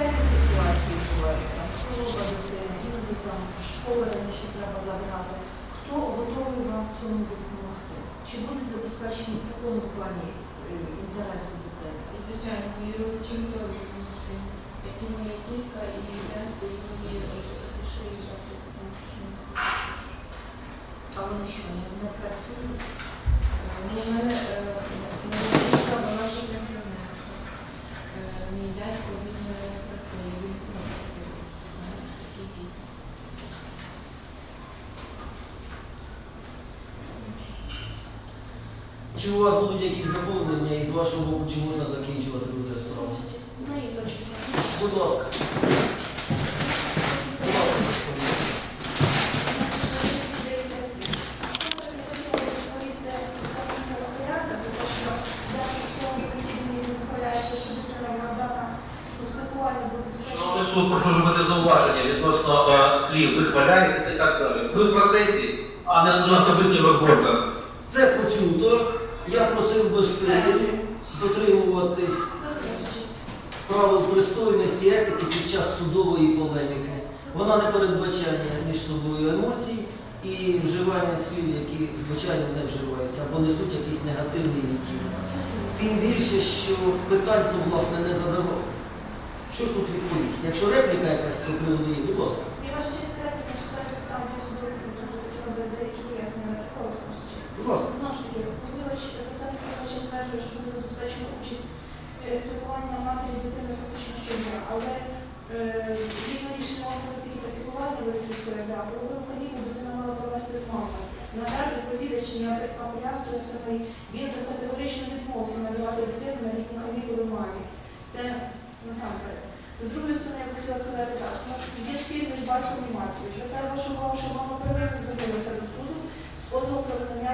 всякі ситуації бувають, там хвороба дитини, іноді там школи раніше треба забрати. Хто готовий вам в цьому допомогти? Чи будуть забезпечені в такому плані е, інтереси дитини? Звичайно, мої родичі готові допомогти, як і моя тітка, і дядько, і мої сестри. А вони що, не працюють? Ну, у мене е, моя тітка, вона вже пенсіонерка. Е, Мій дядько, він не працює, він ну, має такий бізнес. Чи у вас будуть якісь доповнення і з вашого боку, чи можна закінчувати і точки. Будь ласка. Суд, прошу зробити зауваження відносно е, слів вихваляється і так далі. Ви в процесі, а не на особистих розборках. Це почуто. Я просив би дотримуватись правил пристойності етики під час судової полеміки. Вона не передбачає між собою емоцій і вживання слів, які звичайно не вживаються, або несуть якийсь негативний відтінок. Тим більше, що питань то власне не задавав. Що ж тут відповісти? Якщо репліка якась приводу будь ласка. Будь ласка. Знову ж таки, позивач представник позивача стверджує, що буде забезпечено участь е, спілкування матері з дитиною фактично щодня, але е, згідно рішення та піклування Висвітської РДА, про дитина мала провести з мамою. На жаль, відповідач і апелянт той самий, він це категорично відмовився надавати дитину на літні канікули мамі. Це насамперед. З другої сторони, я б хотіла сказати так, знову ж є спір між батьком і матір'ю. Звертаю вашу увагу, що мама первинно звернулася до суду з позовом про визнання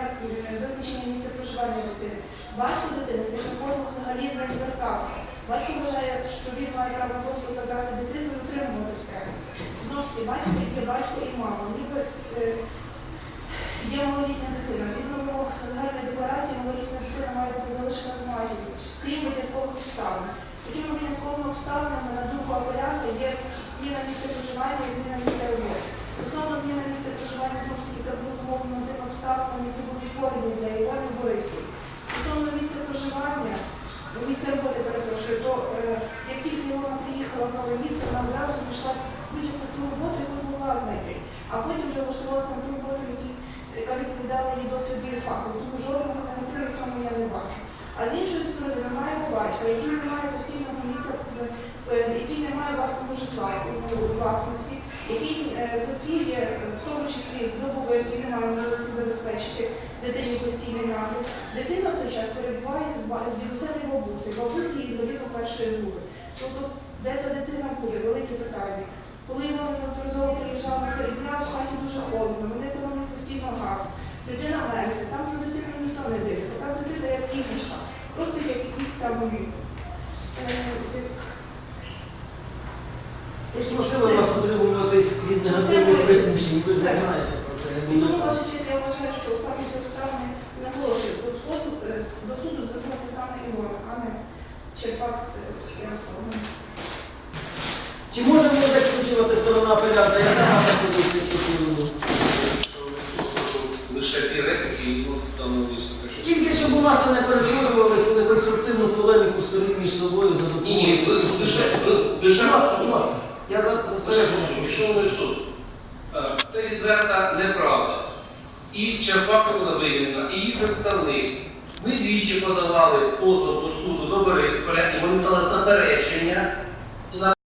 визначення місця проживання дитини. Батько дитини з таким позовом взагалі не звертався. Батько вважає, що він має право просто забрати дитину і утримувати все. Знову ж таки, батько є батько і мама. Ніби е, є малолітня дитина. Згідно вимог загальної декларації, малолітня дитина має бути залишена з матір'ю, крім виняткових обставин. Такими винятковими обставинами, на думку апелянта, є зміна місця проживання і зміна місця роботи. Стосовно зміни місця проживання, знову ж таки, це було зумовлено тим обставинам, які були створені для Івана Борисів. Стосовно місця проживання, місця роботи, перепрошую, то е, як тільки вона приїхала в нове місце, вона одразу знайшла будь-яку ту роботу, яку змогла знайти. А потім вже влаштувалася на ту роботу, яка відповідала їй досвід біля фаху. Тому жодного негативу в цьому я не бачу. А з іншої сторони, ми маємо батька, який не має постійного місця, е, який не має власного житла власності, який е, працює е, в тому числі з добовим і не має можливості забезпечити дитині постійний нагляд. Дитина в той час перебуває з, дідусем і бабусею, бабусі її до першої групи. Тобто, де та дитина буде, велике питання. Коли вона неодноразово приїжджала на середня, в хаті дуже холодно, вони економлять постійно газ. Дитина мерзне, там за дитиною ніхто не дивиться, там дитина як іграшка, просто як якісь там як Ось можливо вас утримуватись від негативних припущень, ви не знаєте про це. І тому, ваша честь, я вважаю, що саме ці обставини наголошую. От позов е, до суду звернувся саме Ілона, а не Черпак е, Ярослав. Чи можемо ми закінчувати сторона апелянта? Яка наша позиція з? Лише ті репліки і там. Тільки щоб у нас не перетворювалося на конструктивну полеміку сторін між собою за Ні, ні, ви допомогою. Будь ласка, будь ласка. Я за застереження. Шановний суд, це відверта неправда. І Черпакова вигідна, і її представник. Ми двічі подавали позов до суду до Борисполя, і вони взяли заперечення